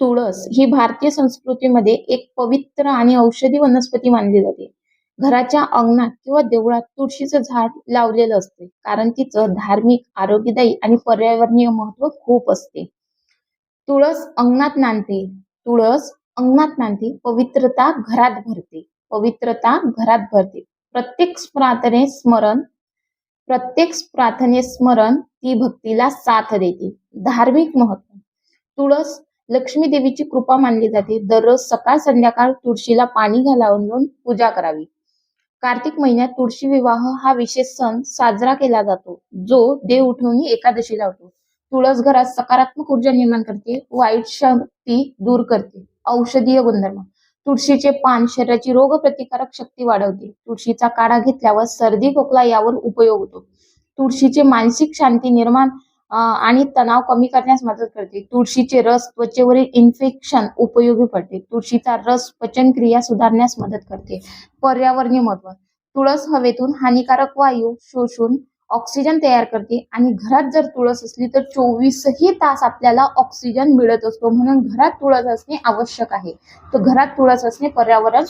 तुळस ही भारतीय संस्कृतीमध्ये एक पवित्र आणि औषधी वनस्पती मानली जाते. घराच्या अंगणात किंवा देवळात तुळशीचं झाड लावलेलं असते कारण तिचं धार्मिक आरोग्यदायी आणि पर्यावरणीय महत्त्व खूप असते. तुळस अंगणात नांदते. तुळस अंगणात नांदते. पवित्रता घरात भरते. पवित्रता घरात भरते. प्रत्येक प्रार्थने स्मरण प्रत्येक प्रार्थने स्मरण ती भक्तीला साथ देते. धार्मिक महत्त्व तुळस लक्ष्मी देवीची कृपा मानली जाते. दररोज सकाळ संध्याकाळ तुळशीला पाणी घालावून पूजा करावी. कार्तिक महिन्यात तुळशी विवाह हा विशेष सण साजरा केला जातो. जो देव उठवणी एकादशीला होतो. तुळस घरात सकारात्मक ऊर्जा निर्माण करते. वाईट शक्ती दूर करते. औषधीय गुणधर्म. तुळशीचे पान शरीराची रोगप्रतिकारक शक्ती वाढवते. तुळशीचा काढा घेतल्यावर सर्दी खोकला यावर उपयोग होतो. तुळशीचे मानसिक शांती निर्माण आणि तणाव कमी करण्यास मदत करते. तुळशीचे रस त्वचेवरील इन्फेक्शन उपयोगी पडते. तुळशीचा रस पचनक्रिया सुधारण्यास मदत करते. पर्यावरणीय महत्त्व. तुळस हवेतून हानिकारक वायू शोषून ऑक्सिजन तयार करते आणि घरात जर तुळस असली तर चोवीसही तास आपल्याला ऑक्सिजन मिळत असतो म्हणून घरात तुळस असणे आवश्यक आहे. तर घरात तुळस असणे पर्यावरण